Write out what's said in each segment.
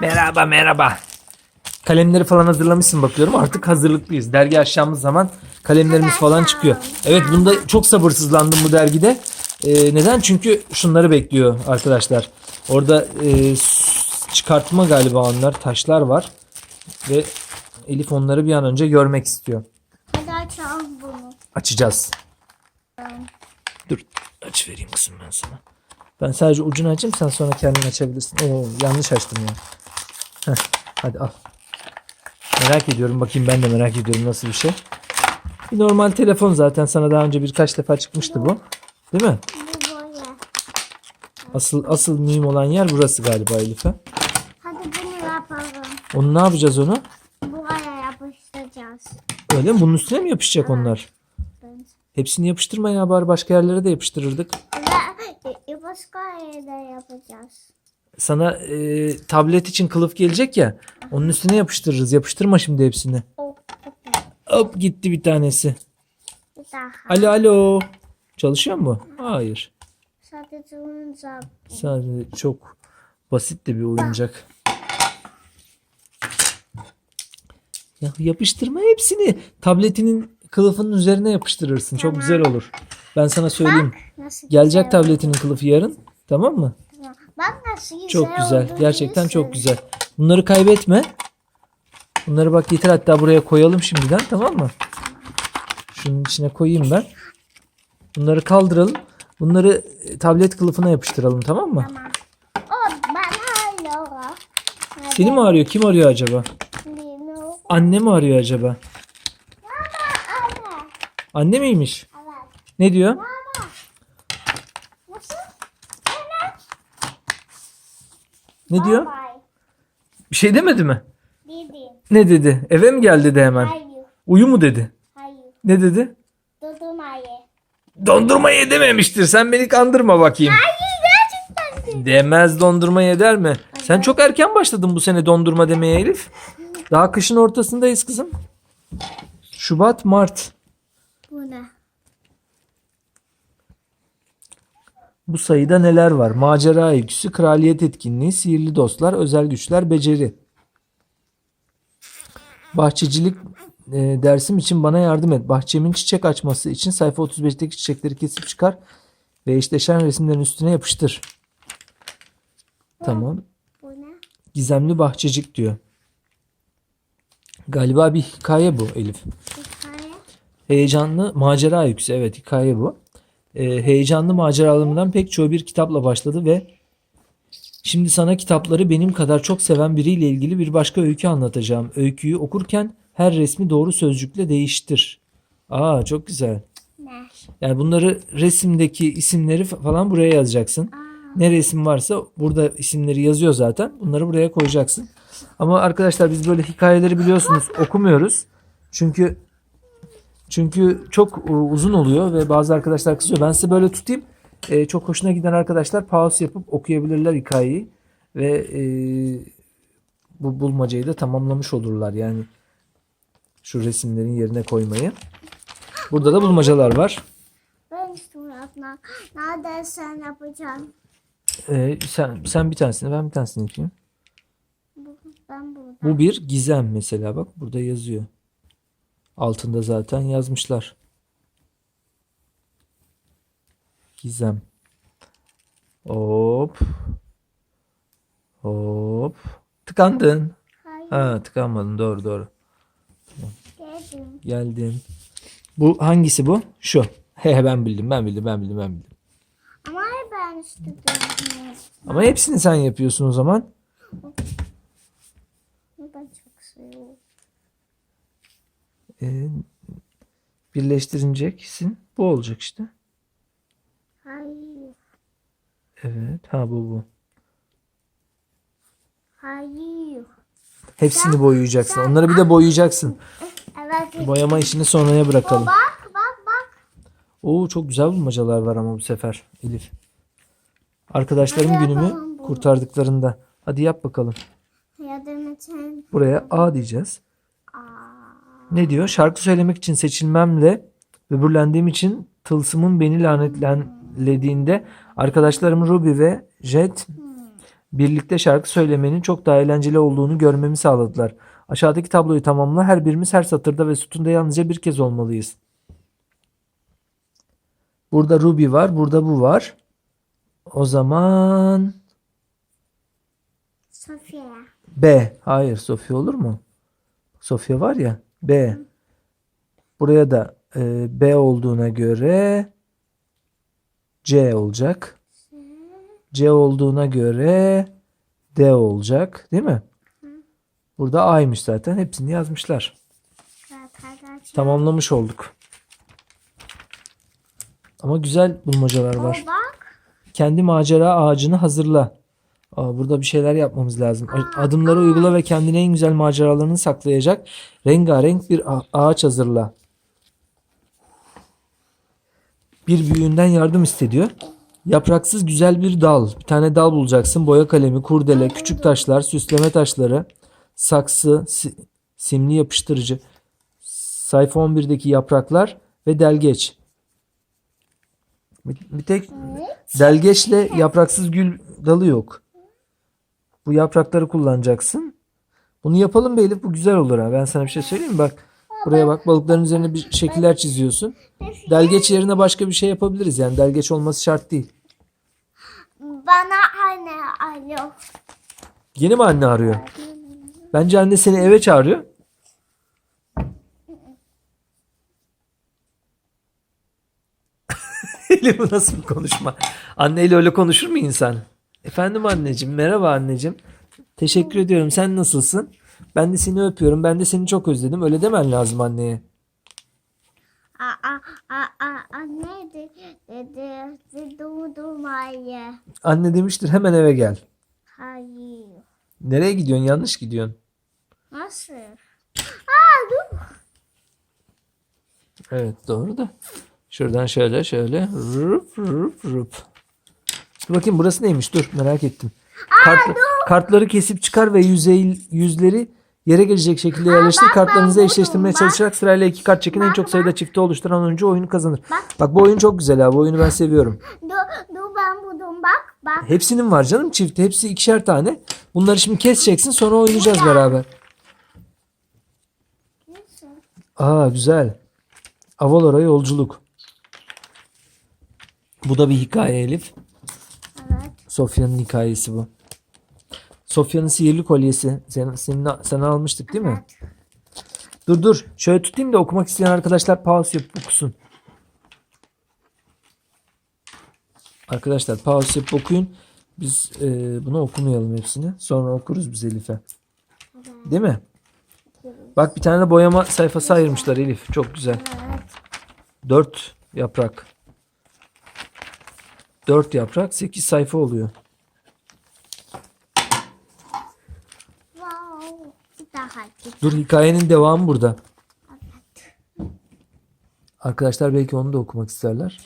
Merhaba merhaba. Kalemleri falan hazırlamışsın bakıyorum. Artık hazırlıklıyız. Dergi açacağımız zaman kalemlerimiz falan çıkıyor. Evet bunda çok sabırsızlandım bu dergide. Ee, neden? Çünkü şunları bekliyor arkadaşlar. Orada e, çıkartma galiba onlar. Taşlar var. Ve Elif onları bir an önce görmek istiyor. Hadi açalım bunu. Açacağız. Dur aç vereyim kızım ben sana. Ben sadece ucunu açayım sen sonra kendin açabilirsin. Oo yanlış açtım ya. Heh, hadi al. Merak ediyorum bakayım ben de merak ediyorum nasıl bir şey. Bir normal telefon zaten sana daha önce birkaç defa çıkmıştı bu. Değil mi? Asıl asıl mühim olan yer burası galiba Elif'e. Hadi bunu yapalım. Onu ne yapacağız onu? Buraya yapıştıracağız. Öyle mi? Bunun üstüne mi yapışacak onlar? Hepsini yapıştırma ya bari başka yerlere de yapıştırırdık. E, başka yerde yapacağız. Sana e, tablet için kılıf gelecek ya. Onun üstüne yapıştırırız. Yapıştırma şimdi hepsini. O, Hop gitti bir tanesi. bir daha. Alo alo. Çalışıyor mu? Hayır. Sadece oyuncak. Sadece çok basit de bir oyuncak. Ya yapıştırma hepsini. Tabletinin kılıfının üzerine yapıştırırsın. Çok güzel olur. Ben sana söyleyeyim. Nasıl Gelecek güzel tabletinin kılıfı yarın. Tamam mı? Bak nasıl güzel Çok güzel. oldu Gerçekten çok güzel. Bunları kaybetme. Bunları bak getir hatta buraya koyalım şimdiden tamam mı? Şunun içine koyayım ben. Bunları kaldıralım. Bunları e, tablet kılıfına yapıştıralım tamam mı? Tamam. O hala. Seni mi arıyor? Kim arıyor acaba? Bilmiyorum. Anne mi arıyor acaba? Anne. Anne miymiş? Ne diyor? Ne diyor? Bir şey demedi mi? Dedi. Ne dedi? Eve mi geldi de hemen? Hayır. Uyu mu dedi? Hayır. Ne dedi? Dondurmayı. Dondurma ye dememiştir. Sen beni kandırma bakayım. Hayır gerçekten de. Demez dondurma ye der mi? Sen çok erken başladın bu sene dondurma demeye Elif. Daha kışın ortasındayız kızım. Şubat, Mart. Bu ne? Bu sayıda neler var? Macera öyküsü, kraliyet etkinliği, sihirli dostlar, özel güçler, beceri. Bahçecilik e, dersim için bana yardım et. Bahçemin çiçek açması için sayfa 35'teki çiçekleri kesip çıkar ve eşleşen resimlerin üstüne yapıştır. Tamam. Gizemli bahçecik diyor. Galiba bir hikaye bu Elif. Hikaye. Heyecanlı macera öyküsü. Evet hikaye bu. Ee, heyecanlı maceralarımdan pek çoğu bir kitapla başladı ve şimdi sana kitapları benim kadar çok seven biriyle ilgili bir başka öykü anlatacağım. Öyküyü okurken her resmi doğru sözcükle değiştir. Aa çok güzel. Yani bunları resimdeki isimleri fa- falan buraya yazacaksın. Ne resim varsa burada isimleri yazıyor zaten. Bunları buraya koyacaksın. Ama arkadaşlar biz böyle hikayeleri biliyorsunuz okumuyoruz. Çünkü çünkü çok e, uzun oluyor ve bazı arkadaşlar kızıyor. Ben size böyle tutayım. E, çok hoşuna giden arkadaşlar pause yapıp okuyabilirler hikayeyi ve e, bu bulmacayı da tamamlamış olurlar. Yani şu resimlerin yerine koymayı. Burada da bulmacalar var. Ben yapmak. Nerede sen yapacaksın? Ee, sen sen bir tanesini ben bir tanesini yapayım. Bu, ben burada. Bu bir gizem mesela bak burada yazıyor. Altında zaten yazmışlar. Gizem. Hop. Hop. Tıkandın. Hayır. Ha tıkanmadın doğru doğru. Geldim. Geldin. Bu hangisi bu? Şu. He he ben bildim ben bildim ben bildim ben bildim. Ama ben istedim. Ama hepsini sen yapıyorsun o zaman. Ben çok seviyorum. Ee, birleştireceksin. Bu olacak işte. Hayır. Evet. Ha bu bu. Hayır. Hepsini boyayacaksın. Onları bir de boyayacaksın. Evet. Boyama işini sonraya bırakalım. Bak bak bak. Oo çok güzel bulmacalar var ama bu sefer Elif. Arkadaşlarım Hadi günümü bunu. kurtardıklarında. Hadi yap bakalım. Yardım için. Buraya A diyeceğiz. Ne diyor? Şarkı söylemek için seçilmemle böbürlendiğim için tılsımın beni lanetlenlediğinde arkadaşlarım Ruby ve Jet birlikte şarkı söylemenin çok daha eğlenceli olduğunu görmemi sağladılar. Aşağıdaki tabloyu tamamla. Her birimiz her satırda ve sütunda yalnızca bir kez olmalıyız. Burada Ruby var, burada bu var. O zaman Sofia. B. Hayır, Sofya olur mu? Sofya var ya. B. Buraya da e, B olduğuna göre C olacak. C olduğuna göre D olacak, değil mi? Burada A'ymış zaten. Hepsini yazmışlar. Tamamlamış olduk. Ama güzel bulmacalar var. Kendi macera ağacını hazırla. Aa, burada bir şeyler yapmamız lazım. Adımları uygula ve kendine en güzel maceralarını saklayacak rengarenk bir ağaç hazırla. Bir büyüğünden yardım istediyor. Yapraksız güzel bir dal. Bir tane dal bulacaksın. Boya kalemi, kurdele, küçük taşlar, süsleme taşları, saksı, si- simli yapıştırıcı. Sayfa 11'deki yapraklar ve delgeç. Bir tek delgeçle yapraksız gül dalı yok. Bu yaprakları kullanacaksın. Bunu yapalım be Elif. Bu güzel olur ha. Ben sana bir şey söyleyeyim mi? Bak buraya bak. Balıkların üzerine bir şekiller çiziyorsun. Delgeç yerine başka bir şey yapabiliriz. Yani delgeç olması şart değil. Bana anne alo. Yeni mi anne arıyor? Bence anne seni eve çağırıyor. Elif bu nasıl bir konuşma? Anneyle öyle konuşur mu insan? Efendim anneciğim, merhaba anneciğim. Teşekkür ediyorum. Sen nasılsın? Ben de seni öpüyorum. Ben de seni çok özledim. Öyle demen lazım anneye. Aa, aa, aa, anne de, dedi, dedi, durmayı. Anne demiştir hemen eve gel. Hayır. Nereye gidiyorsun? Yanlış gidiyorsun. Nasıl? Aa, dur. Evet doğru da. Şuradan şöyle şöyle. Rup rup rup. Dur bakayım burası neymiş? Dur merak ettim. Kart, kartları kesip çıkar ve yüzey yüzleri yere gelecek şekilde yerleştir. Kartlarınızı eşleştirmeye çalışarak sırayla iki kart çekin. En çok sayıda çifti oluşturan oyuncu oyunu kazanır. Bak. Bak bu oyun çok güzel ha. Bu oyunu ben seviyorum. Dur, dur ben buldum bak, bak. Hepsinin var canım çifti. Hepsi ikişer tane. Bunları şimdi keseceksin sonra oynayacağız beraber. Aa güzel. Avalor'a yolculuk. Bu da bir hikaye Elif. Sofya'nın hikayesi bu. Sofya'nın sihirli kolyesi. Sen, senin, sana almıştık değil mi? Evet. Dur dur. Şöyle tutayım da okumak isteyen arkadaşlar pause yapıp okusun. Arkadaşlar pause yapıp okuyun. Biz e, bunu okumayalım hepsini. Sonra okuruz biz Elif'e. Değil mi? Bak bir tane de boyama sayfası ayırmışlar Elif. Çok güzel. Dört yaprak. Dört yaprak sekiz sayfa oluyor. Wow. Daha. Dur hikayenin devamı burada. Arkadaşlar belki onu da okumak isterler.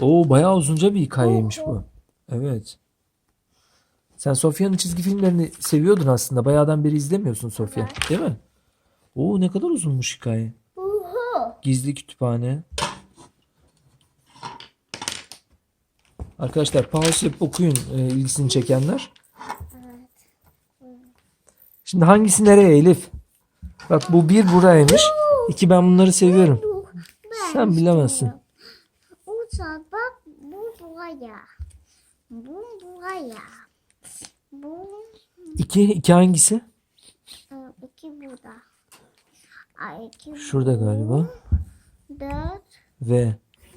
Oo bayağı uzunca bir hikayeymiş bu. Evet. Sen Sofya'nın çizgi filmlerini seviyordun aslında. Bayağıdan beri izlemiyorsun Sofya. Değil mi? Oo ne kadar uzunmuş hikaye. Gizli kütüphane. Arkadaşlar pause yapıp okuyun e, ilgisini çekenler. Şimdi hangisi nereye Elif? Bak bu bir buraymış. İki ben bunları seviyorum. Sen bilemezsin. Uçak bak bu buraya. Bu buraya. Bu İki, iki hangisi? e, iki burada. Ay, iki Şurada galiba. dört. Ve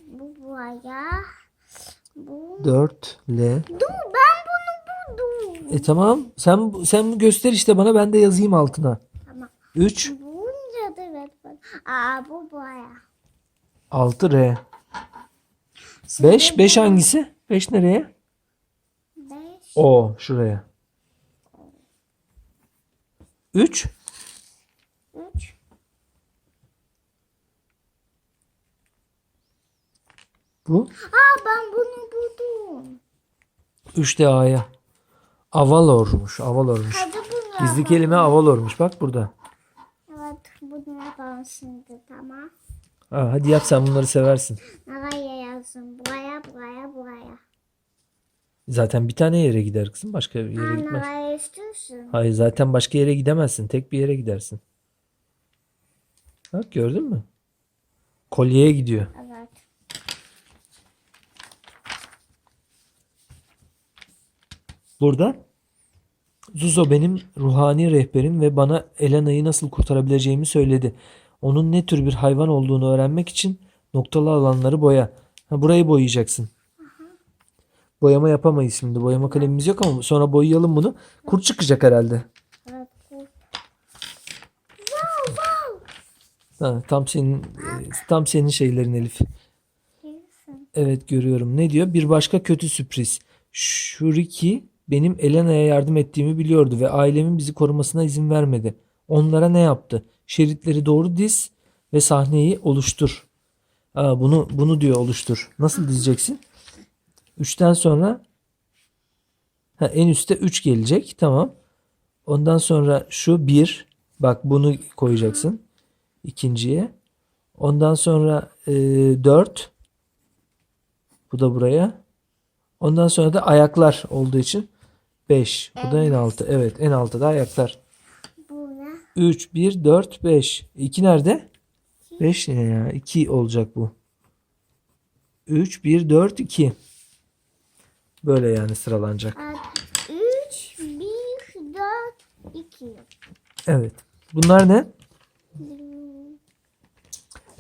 Bu buraya. Bu. 4 L. Dur ben bunu buldum. E tamam. Sen sen göster işte bana ben de yazayım altına. Tamam. 3 Bunca da evet bak. Aa bu buraya. 6 R. 5 5 hangisi? 5 nereye? Beş. O şuraya. 3 bu. Aa ben bunu buldum. 3 de A'ya. Avalor'muş. Avalor'muş. Hadi bunu Gizli yapalım. kelime Avalor'muş. Bak burada. Evet bunu yapalım şimdi tamam. Ha, hadi yap sen bunları seversin. Nereye yazsın? Buraya buraya buraya. Zaten bir tane yere gider kızım. Başka bir yere Anne gitmez. ne istiyorsun? Hayır zaten başka yere gidemezsin. Tek bir yere gidersin. Bak gördün mü? Kolyeye gidiyor. Evet. Burada Zuzo benim ruhani rehberim ve bana Elena'yı nasıl kurtarabileceğimi söyledi. Onun ne tür bir hayvan olduğunu öğrenmek için noktalı alanları boya. Ha, burayı boyayacaksın. Boyama yapamayız şimdi. Boyama kalemimiz yok ama sonra boyayalım bunu. Kurt çıkacak herhalde. Ha, tam senin tam senin şeylerin Elif. Evet görüyorum. Ne diyor? Bir başka kötü sürpriz. Shuriki benim Elena'ya yardım ettiğimi biliyordu ve ailemin bizi korumasına izin vermedi. Onlara ne yaptı? Şeritleri doğru diz ve sahneyi oluştur. Aa, bunu bunu diyor oluştur. Nasıl dizeceksin? 3'ten sonra ha, en üstte 3 gelecek. Tamam. Ondan sonra şu 1. Bak bunu koyacaksın. ikinciye. Ondan sonra 4. Bu da buraya. Ondan sonra da ayaklar olduğu için 5. Bu da en altı. Evet en altıda ayaklar. Bu ne? 3, 1, 4, 5. 2 nerede? 5 ne ya? 2 olacak bu. 3, 1, 4, 2. Böyle yani sıralanacak. Evet. Üç, bir, dört, iki. Evet. Bunlar ne?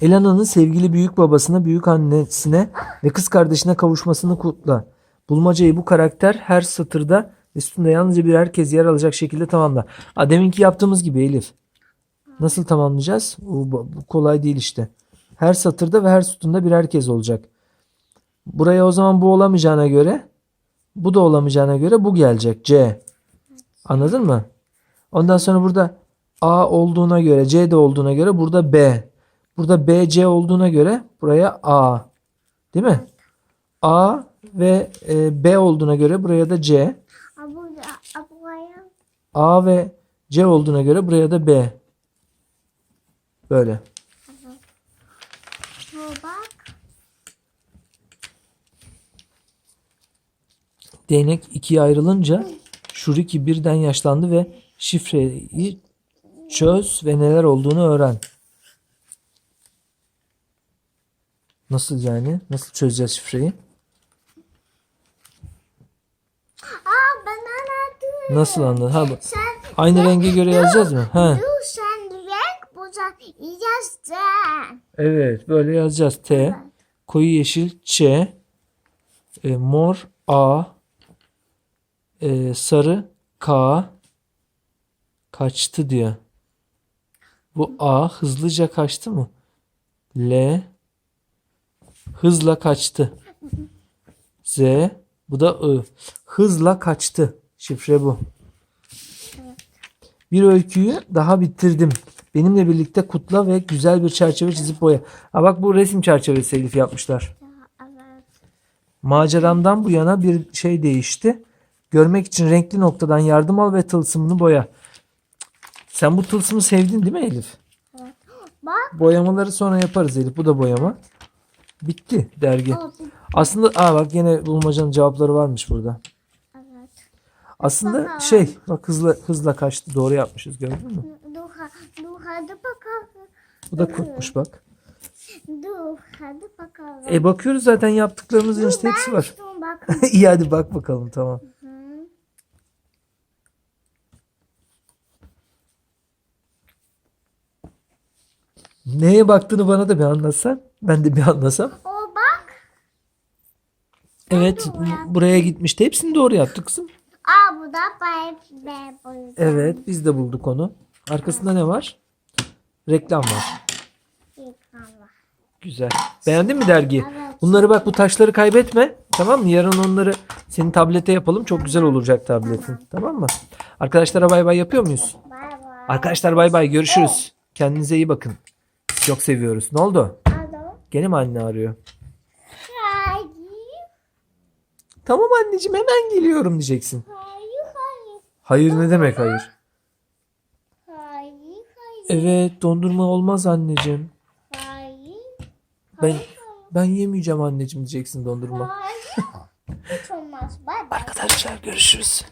Elana'nın sevgili büyük babasına, büyük annesine ve kız kardeşine kavuşmasını kutla. Bulmacayı bu karakter her satırda sütunda yalnızca birer kez yer alacak şekilde tamamla. Ha, deminki yaptığımız gibi Elif. Nasıl tamamlayacağız? Bu, bu kolay değil işte. Her satırda ve her sütunda birer kez olacak. Buraya o zaman bu olamayacağına göre bu da olamayacağına göre bu gelecek. C. Anladın mı? Ondan sonra burada A olduğuna göre C de olduğuna göre burada B. Burada B C olduğuna göre buraya A. Değil mi? A ve e, B olduğuna göre buraya da C. Ha burada, ha buraya. A ve C olduğuna göre buraya da B. Böyle. Değnek ikiye ayrılınca Shuriki birden yaşlandı ve şifreyi çöz ve neler olduğunu öğren. Nasıl yani? Nasıl çözeceğiz şifreyi? Aa. Nasıl anladın? Ha, Sen aynı renge göre yazacağız mı? Ha. dur sen renk boza yazdın. Evet, böyle yazacağız. T, koyu yeşil Ç, e, mor A, e, sarı K, kaçtı diyor. Bu A hızlıca kaçtı mı? L, hızla kaçtı. Z, bu da I. Hızla kaçtı. Şifre bu. Bir öyküyü daha bitirdim. Benimle birlikte kutla ve güzel bir çerçeve çizip boya. Ha bak bu resim çerçevesi Elif yapmışlar. Evet. Maceramdan bu yana bir şey değişti. Görmek için renkli noktadan yardım al ve tılsımını boya. Sen bu tılsımı sevdin değil mi Elif? Bak. Boyamaları sonra yaparız Elif. Bu da boyama. Bitti dergi. Aslında aa bak yine bulmacanın cevapları varmış burada. Aslında şey bak hızla hızla kaçtı. Doğru yapmışız gördün mü? Dur, ha- dur hadi bakalım. Bu da kurtmuş bak. Dur hadi bakalım. E bakıyoruz zaten yaptıklarımızın işte hepsi var. Dur. İyi hadi bak bakalım tamam. Neye baktığını bana da bir anlatsan. Ben de bir anlasam. O bak. Evet buraya gitmişti. Hepsini doğru yaptık kızım. Aa bu da. Evet biz de bulduk onu. Arkasında ne var? Reklam var. Ekran var. Güzel. Beğendin mi dergiyi? Evet. Bunları bak bu taşları kaybetme. Tamam mı? Yarın onları senin tablete yapalım. Çok güzel olacak tabletin. Tamam mı? Arkadaşlara bay bay yapıyor muyuz? Bay bay. Arkadaşlar bay bay görüşürüz. Kendinize iyi bakın. Çok seviyoruz. Ne oldu? Alo. Gene mi anne arıyor? Hayır. Tamam anneciğim hemen geliyorum diyeceksin. Hayır hayır. Ne demek hayır? Hayır hayır. Evet dondurma olmaz anneciğim. Hayır. Ben ben yemeyeceğim anneciğim diyeceksin dondurma. Hayır. Hiç olmaz. Bay. arkadaşlar görüşürüz.